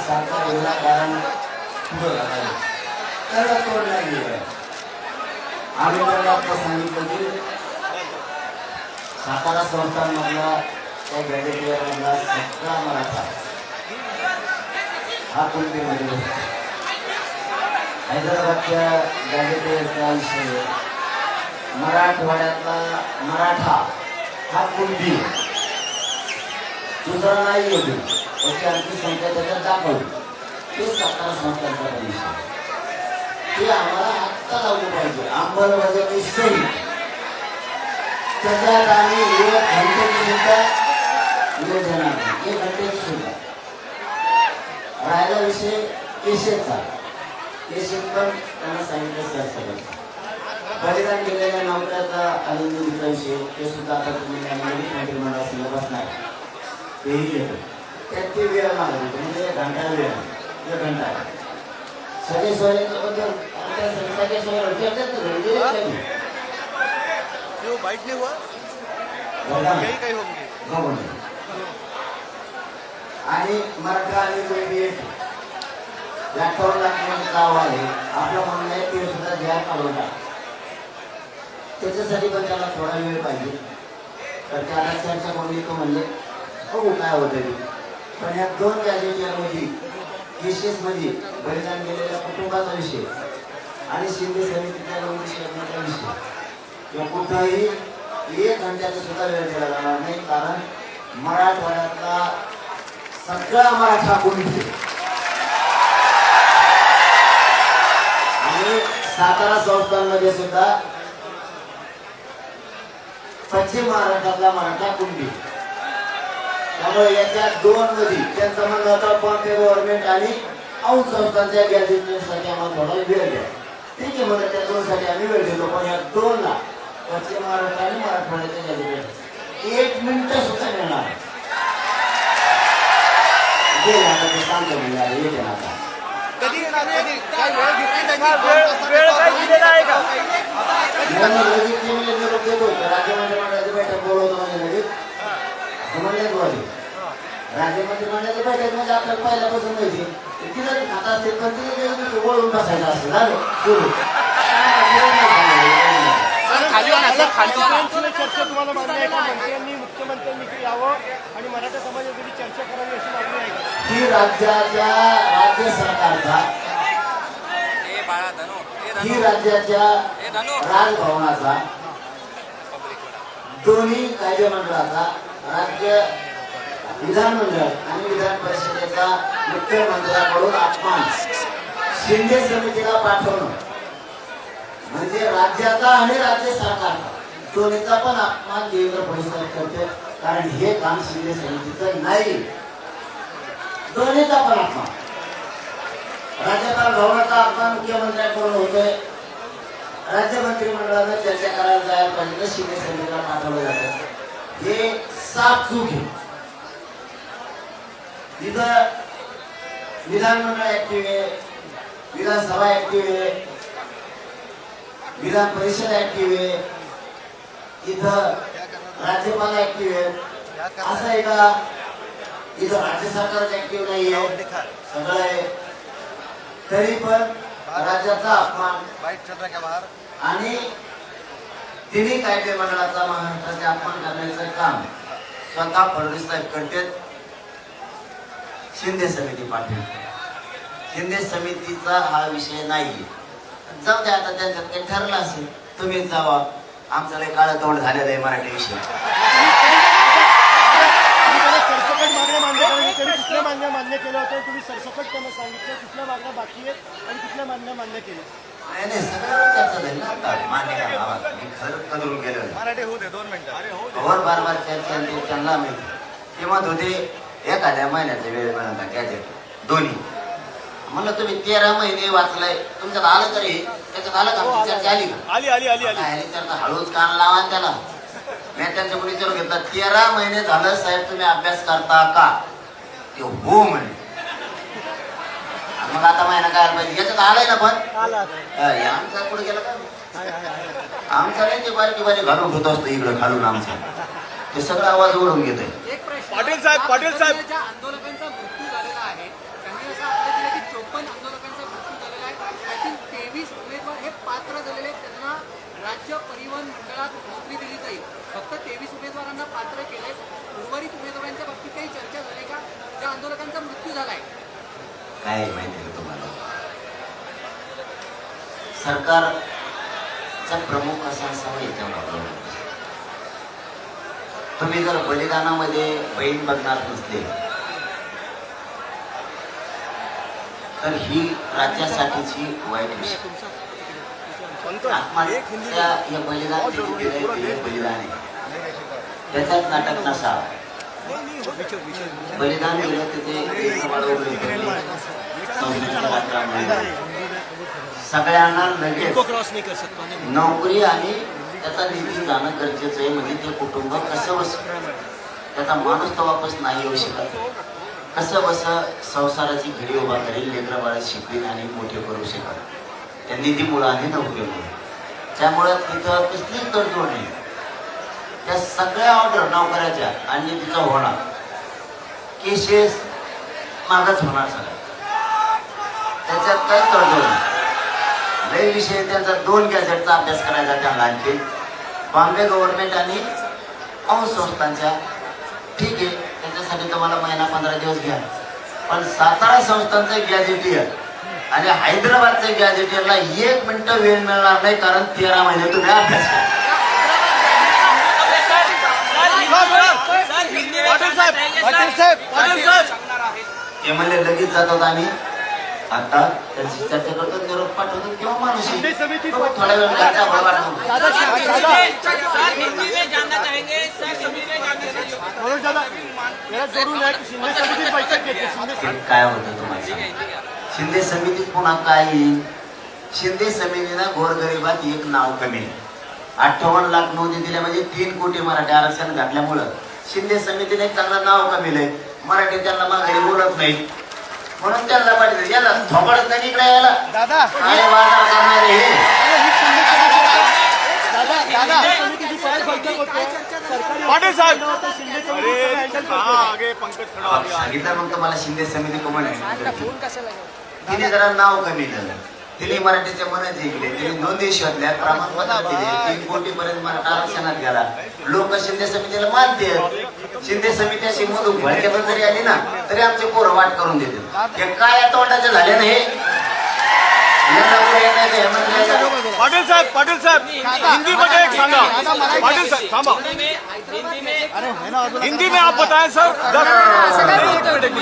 सारखा विनाकारण पुढं घालायला त्याला तोड नाही आम्ही त्यांना आता सांगितलं की सातारा संस्थांमधला त्या गॅजेटियरमधला सतरा मराठा हा कुणबीमध्ये होता? हैदराबादच्या गॅजेटियरचा विषय. मराठवाड्यातला मराठा हा कुणबी दुसरा नाही होते त्याची आमची संख्या त्याच्यात दाखवली ते सातारा संस्थांचा विषय ते आम्हाला आत्ता लावलं पाहिजे. अंमलबजावणी सही. त्याच्यात आम्ही एक घंट्याची सुद्धा योजना एक घंट्याची सुद्धा. राहिला विषय केशेचा केशेत पण त्यांना सांगितलं सहस्त्र बलिदान केलेल्या नौकऱ्याचा आनंदीचा विषय. ते सुद्धा आता तुम्ही मंत्रिमंडळ सिलेबस नाही तेही त्यात ती वेळ मागली म्हणजे घंटा वेळ एक घंटा सगळे त्यांनी. क्यों बाइट नहीं हुआ. आणि मराठा आणि गाव आहे आपलं म्हणणं आहे ते सुद्धा द्या काढून त्याच्यासाठी पण त्याला थोडा वेळ पाहिजे तर त्याला चर्चा करून येतो म्हणले बघू काय होतं पण या दोन गॅजेटियरमध्ये केसेस मध्ये बलिदान गेलेल्या कुटुंबाचा विषय आणि शिंदे समितीच्या लोकशाहीचा विषय. या कुठंही एक घंट्याचा सुद्धा वेळ दिला जाणार नाही कारण मराठवाड्यातला सगळा मराठा कुणबी आणि सातारा संस्थांमध्ये सुद्धा पश्चिम महाराष्ट्रातला मराठा कुणबी त्यामुळे याच्या दोन मध्ये त्यांचं म्हणणं होतं कॉन्ट्री गव्हर्नमेंट आणि औंध संस्थांच्या गॅजेटसाठी आम्हाला थोडा वेळ द्या ठीक आहे म्हणलं त्या दोन साठी आम्ही वेळ देतो पण या दोनला पश्चिम महाराष्ट्र आणि मराठवाड्याच्या गॅजेट एक मिनिट सुद्धा मिळणार सांगतो म्हणजे आता येते ना आता कधी येणार कधी? काय वेळ घेतली त्यांनी? वेळ काय दिलेला आहे का? म्हणून लगेच ते म्हणजे राज्य मंत्रिमंडळाची बैठक बोलवतो म्हणजे बैठक म्हणजे आपल्याला पहिल्यापासून माहिती तिथं खात असतील पण तिथे वळून बसायचं असतं. झालं? सुरू. खाली वा ना, सर, खाली वा ना. मुख्यमंत्र्यांची चर्चा तुम्हाला मान्य आहे का? मंत्र्यांनी मुख्यमंत्र्यांनी यावं आणि मराठा समाजासाठी चर्चा करावी अशी मागणी आहे का? ही राज्याच्या राज्य सरकारचा ही राज्याच्या राजभवनाचा दोन्ही कायदेमंडळाचा राज्य विधानमंडळ आणि विधान परिषदेचा मुख्यमंत्र्याकडून अपमान शिंदे समितीला पाठवणं. म्हणजे राज्याचा आणि राज्य सरकार. दोन्हीचा पण अपमान देवेंद्र फडणवीस करते. कारण हे काम शिंदे समितीचं नाही. दोन्हीचा पण अपमान. राज्यपाल भवनाचा अपमान मुख्यमंत्र्यांकडून होतोय राज्य मंत्रिमंडळानं चर्चा करायला जायला पाहिजे. शिंदे समितीला पाठवलं जातं. हे साफ चूक आहे इथं विधानमंडळ ऍक्टिव्ह आहे विधानसभा ऍक्टिव्ह आहे विधान परिषद ऍक्टिव्ह आहे इथं राज्यपाल ऍक्टिव्ह आहे असं आहे का? इथं राज्य सरकार ऍक्टिव्ह नाही आहे सगळं आहे. तरी पण राज्याचा अपमान आणि तिन्ही कायदे मंडळाचा महाराष्ट्राचे अपमान करण्याचं काम स्वतः फडणवीस साहेब करतात. शिंदे समिती पाठवली शिंदे समितीचा हा विषय नाही जाऊ द्या आता त्यांच्यात काही ठरलं असेल तुम्ही जावा. आमचं लय काळ तोंड झालेलं आहे मराठी विषय. कुठल्या मागण्या मान्य केल्या होत्या तुम्ही सरसकट त्यांना सांगितलं कुठल्या मागण्या बाकी आहेत आणि कुठल्या मागण्या मान्य केल्या. नाही नाही सगळ्यावर चर्चा झाली ना आता. मान्य मी कदरून आहे. मराठी होऊ दे दोन मिनिटं. अरे हो बार बार चर्चा आणि ते त्यांना ते म्हणत होते एखाद्या महिन्याचा वेळ गॅजेट दोन्ही. म्हणलं तुम्ही तेरा महिने वाचलाय. तुमच्यात आलं तरी त्याच्यात आलं का? आमची चर्चा आली का? आली आली आली आली. आली तर हळूच कान लावा आणि त्याला. मी त्यांच्या विचारून घेतला तेरा महिने झालं साहेब तुम्ही अभ्यास करता का? ते हो म्हणे. मग आता महिना काय पाहिजे याच्यात आलाय ना पण? आमचा पुढे गेला का? आमचा नाही ते बारीक बारीक घालून घेत असतो इकडे घालून आमचा. ते सगळं आवाज ओढून घेत आहे पाटील साहेब पाटील साहेब. आंदोलकांचा मृत्यू झालेला आहे त्यांनी असं की चोपन्न आंदोलकांचा मृत्यू झालेला आहे. आय थिंक तेवीस उमेदवार हे पात्र झालेले त्यांना राज्य परिवहन मंडळात नोकरी दिली जाईल. फक्त तेवीस उमेदवारांना पात्र केले उर्वरित उमेदवारांच्या बाबतीत काही चर्चा झाली का? ज्या आंदोलकांचा मृत्यू झालाय. काय माहिती? सरकारचा प्रमुख असा असावा याच्या मागं. तुम्ही जर बलिदानामध्ये बहीण बघणार नसले तर ही राज्यासाठीची वाईट विषय आत्महत्या हे बलिदान बलिदान आहे. त्याच्यात नाटक नसा. बलिदान दिलं तिथे एक वळवलं गेलं. संस्कृतीला राखला मिळाला. सगळ्यांना लगेच नोकरी आणि त्याचा निधी जाणं गरजेचं आहे म्हणजे ते कुटुंब कसं बस त्याचा माणूस तर वापस नाही येऊ शकत. कसं बस? संसाराची घडी उभा करेल लेकरं बाळ शिकवेल आणि मोठे करू शकत. त्या निधीमुळं आणि नोकरीमुळे. त्यामुळं तिथं कसलीच तडजोड नाही. त्या सगळ्या ऑर्डर नोकऱ्याच्या आणि तिचं होणार. केसेस मागच होणार सगळं. त्याच्यात लय विषय त्यांचा दोन गॅजेटचा अभ्यास करायचा त्यांना आणखी. बॉम्बे गव्हर्नमेंट आणि अंश संस्थांच्या. ठीक आहे त्याच्यासाठी तुम्हाला महिना पंधरा दिवस घ्या. पण सातारा संस्थांचं गॅजेटियर आणि हैदराबादचं गॅजेटियरला एक मिनिटं वेळ मिळणार नाही कारण तेरा महिने तुम्ही अभ्यास करा. साहेब. ते म्हणले लगेच जातात आम्ही. आता त्यांची चर्चा करतो निरोप पाठवतो किंवा माणूस थोड्या वेळ काय होतं तुम्हाला. शिंदे समितीत पुन्हा काय येईल? शिंदे समितीनं गोरगरिबात एक नाव कमी अठ्ठावन्न लाख नोंदी दिल्या म्हणजे तीन कोटी मराठी आरक्षण घातल्यामुळं शिंदे समितीने एक चांगलं नाव कमीलंय मराठी त्यांना माघारी बोलत नाही म्हणून त्यांना पाठवलं याला थोबडत नाही इकडे यायला. दादा. बाजार करणारे हे? दादा पाटील साहेब. सांगितलं मग तुम्हाला शिंदे समिती घेऊ? तिने जरा नाव कमी दिलं. तिने मराठीचे मन जिंकले. तिने नोंदी शोधल्या प्रमाणपत्र दिले. तीन कोटी पर्यंत मराठा आरक्षणात गेला. लोक शिंदे समितीला मानते शिंदे समिती अशी मधून भडक्यात जरी आली ना तरी आमचे पोरं वाट करून देते हे काय तोंडाचे झाले ना हे? पाटील साहेब पाटील साहेब हिंदी मध्ये एक सांगा. पाटील साहेब थांबा. हिंदी में में आप बताएं सर. दस मिनट एक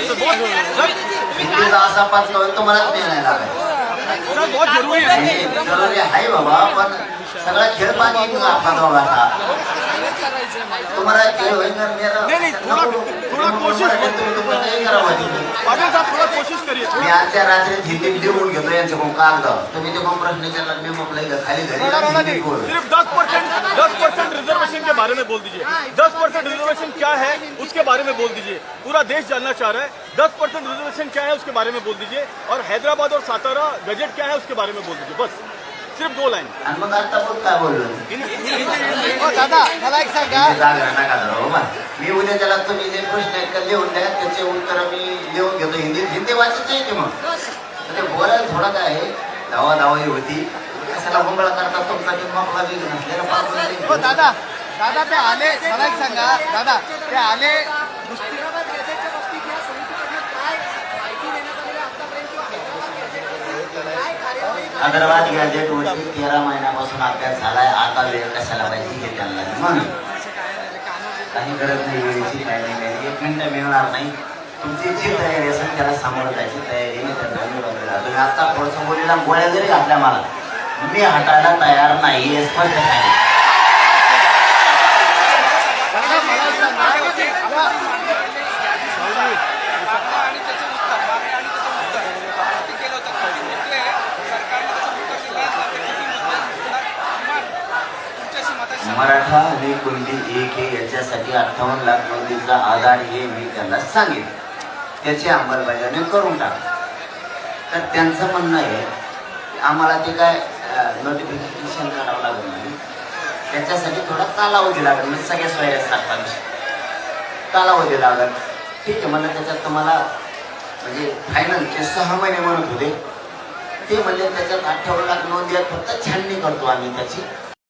जरूरी आहे. बाबा पण सगळा खेळ पाणी तुम्हाला खेळ होईल आजच्या रात्री हिंदीत लिहून घेतो यांच्याकडून कागद. तुम्ही ते कोण प्रश्न विचारला मी खाली घरी सिर्फ़ दस परसेंट दस परसेंट रिजर्वेशन के बारे में बोल दीजिए. दस परसेंट रिजर्वेशन क्या है उसके बारे में बोल दीजिए. पूरा देश जानना चाह रहा है. दस परसेंट रिजर्वेशन क्या है उसके बारे में बोल दीजिए. और हैदराबाद और सातारा गजट क्या है उसके बारे में बोल दीजिए. बस. सिर्फ दो लाइन आणि मग आता बोल काय बोललो. हो दादा मला एक सांगा. जागा नका बाबा मी. उद्या त्याला तुम्ही जे प्रश्न आहेत लिहून द्या त्याचे उत्तर मी लिहून घेतो. हिंदीत हिंदी वाचायची आहे की मग? ते बोलायला थोडं काय आहे? धावा धावाही होती. कशाला गोंधळ करता तुमचा की मोकळा नसलेला पाच हो दादा दादा ते आले. मला एक सांगा. दादा ते आले हैदराबाद गॅझेटच्या बाबतीत या समितीकडनं काय माहिती देण्यात आलेली आहे आतापर्यंत किंवा हैदराबाद गॅझेटबद्दल काय कार्यवाही हैदराबाद गॅजेट वरती तेरा महिन्यापासून अभ्यास झालाय. आता वेळ कशाला पाहिजे हे त्यांना म्हणून काही गरज नाही वेळेची काही नाही काही एक मिनिट मिळणार नाही. तुमची जी तयारी असेल त्याला सामोरं जायची तयारी मी त्यांना मिळवलेला तुम्ही आता थोडंसं बोलीला गोळ्या जरी घातल्या मला. मी हटायला तयार नाही हे स्पष्ट सांगितलं दादा मला एक सांगा या- आणि त्याचं उत्तर मागणी आणि त्याचं उत्तर ते केलं होतं म्हणजे सरकारने त्याचं उत्तर दिलं आहे. किती मुद्दे किमान तुमच्याशी मताशी मराठा आणि कुणबी एक हे याच्यासाठी अठ्ठावन्न लाख नोंदीचा आधार हे मी त्यांना सांगितलं त्याची अंमलबजावणी करून टाक. तर त्यांचं म्हणणं आहे की आम्हाला ते काय नोटिफिकेशन करावं लागलं नाही. त्याच्यासाठी थोडा कालावधी लागेल म्हणजे सगळ्या सोयऱ्या टाकतात कालावधी लागेल. ठीक आहे म्हणलं त्याच्यात तुम्हाला म्हणजे फायनल ते सहा महिने म्हणत होते. ते म्हणजे त्याच्यात अठ्ठावन्न लाख नोंदी फक्त छाननी करतो आम्ही त्याची.